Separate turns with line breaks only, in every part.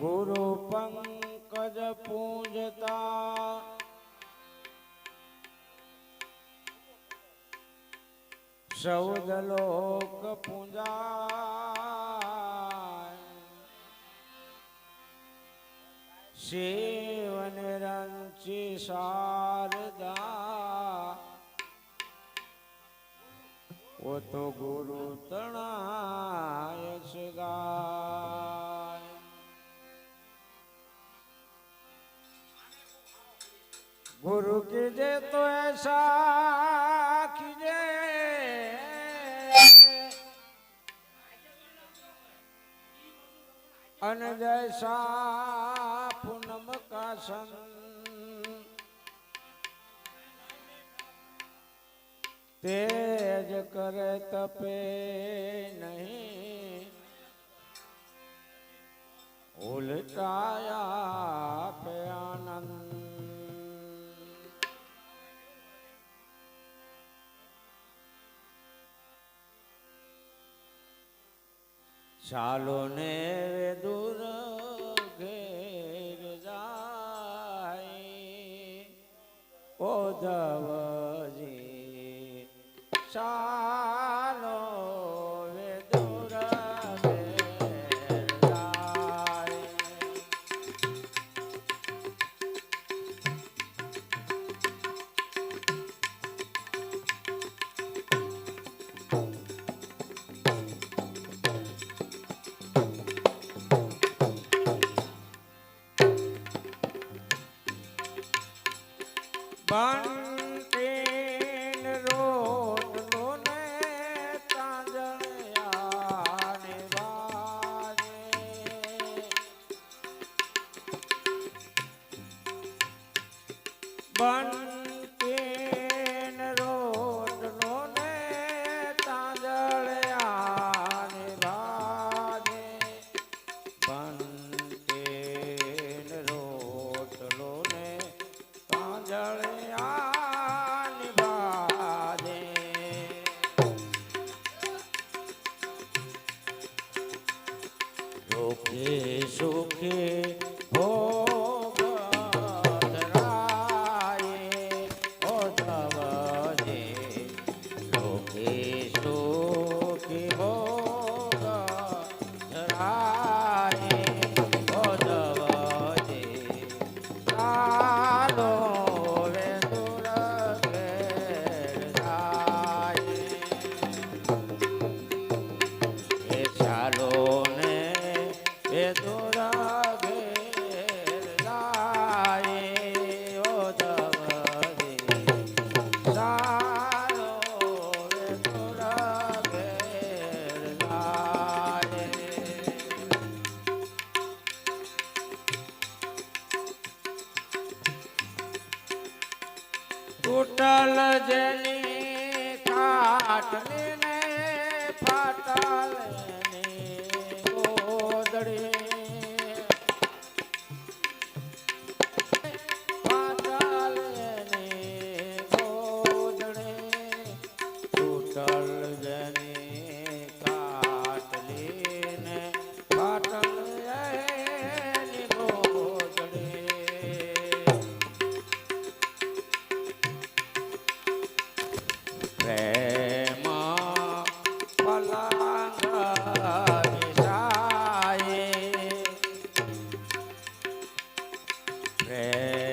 ગુરુ પંકજ પૂજતા. સૌદ લોક પૂજાય. શિવન રંચી શારદા. ઓ તો ગુરુ તણાય છે गुरु की कीजे तो ऐसा कीजे अन जैसा पूनम का सन। तेज करे तपे नहीं। उलटाया पे ચાલો ને દૂર ઘેર જાય. ઓ ધવજી ચાલો બંટીન તૂટલ જેની કાટલી ને ફાટલ ગોદડી. है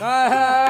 Ah,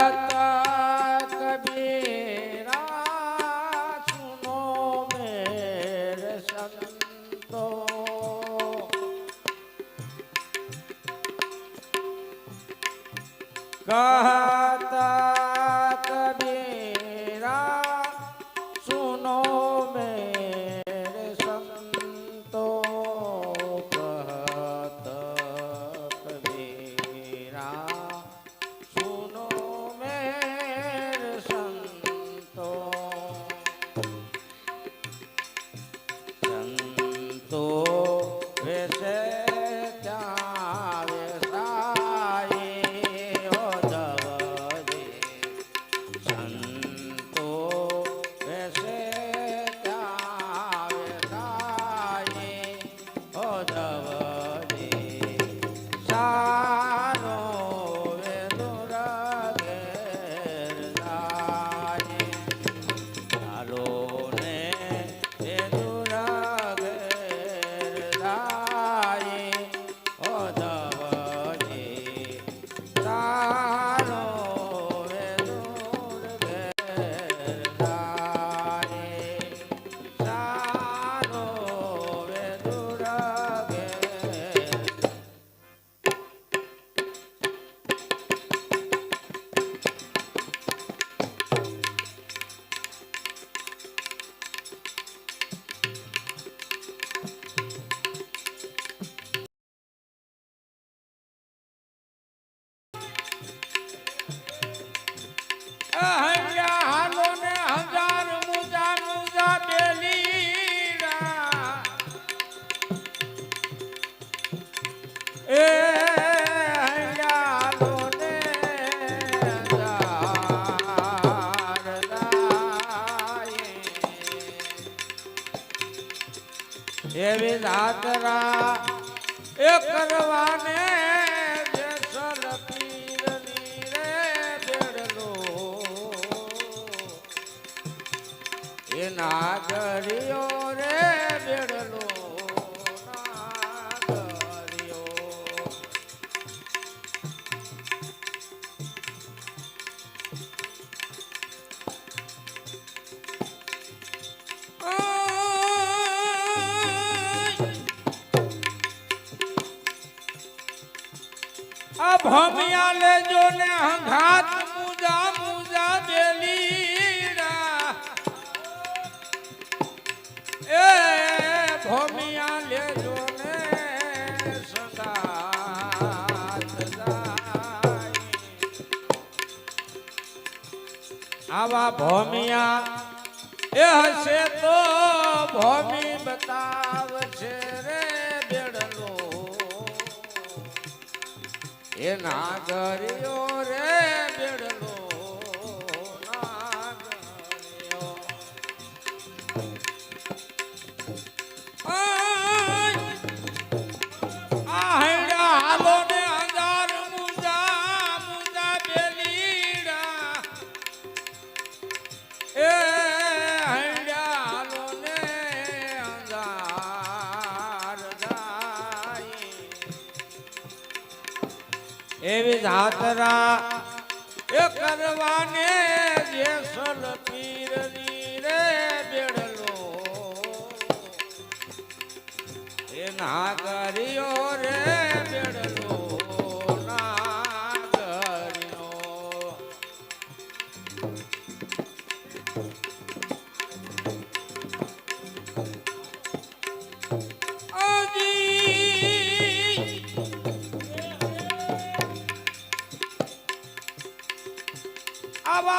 જાતરા એ કરવાને એ નાગરિયો રે બેડલો. આ ભમિયા લેજો ને હંઘાત મુજા મુજા બેલીડા એ ભમિયા લેજો ને આવા ભમિયા એ હશે તો ભૂમિ બતાવશે રે એ કર્યો રે એવી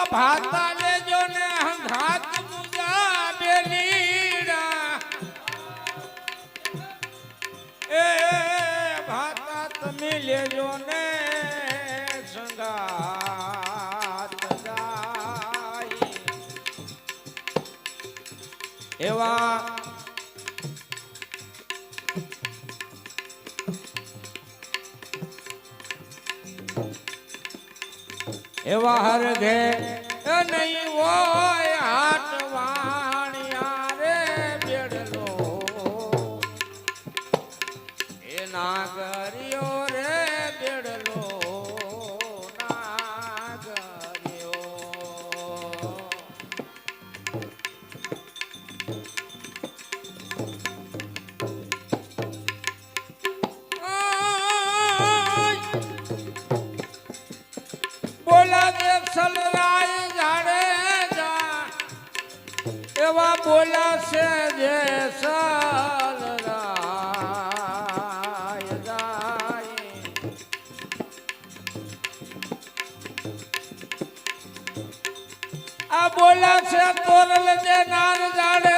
આવા ભાતા લેજો ને હંઘાત મુજા બેલીડા એ ભાતા તમે લેજો ને સંગાત એવા એવા હર ઘે એ નહીં હોય હાથ વાણિયા રે બેડલો એ નાગરિયો એવા બોલા છે જે સલરાય જાય. આ બોલા છે તોરલ જે નાર જાડે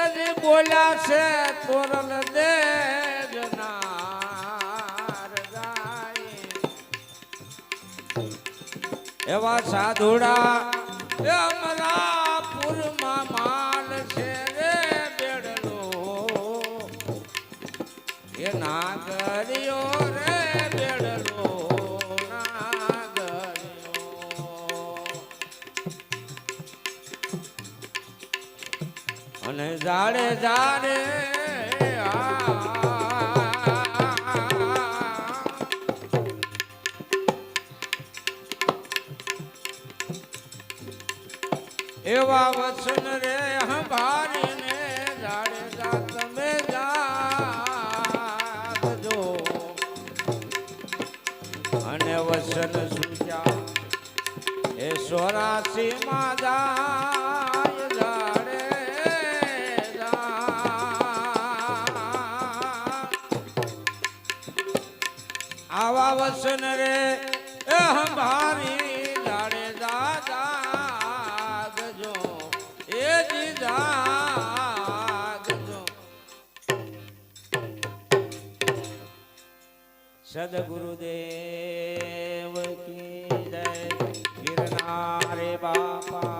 એજી બોલા છે તોરલ દે એવા સાધુડા અમરાપુરમાં માલ છે રે બેડલો એ નાગરિયો રે અને જાડે જાડે આ એવા વચન રે હંભારીને જાડે જા તમે જાજો અને વચન સુજા એ સોરાસી માં સદગુરુદેવ કી જય ગિરનારે બાપા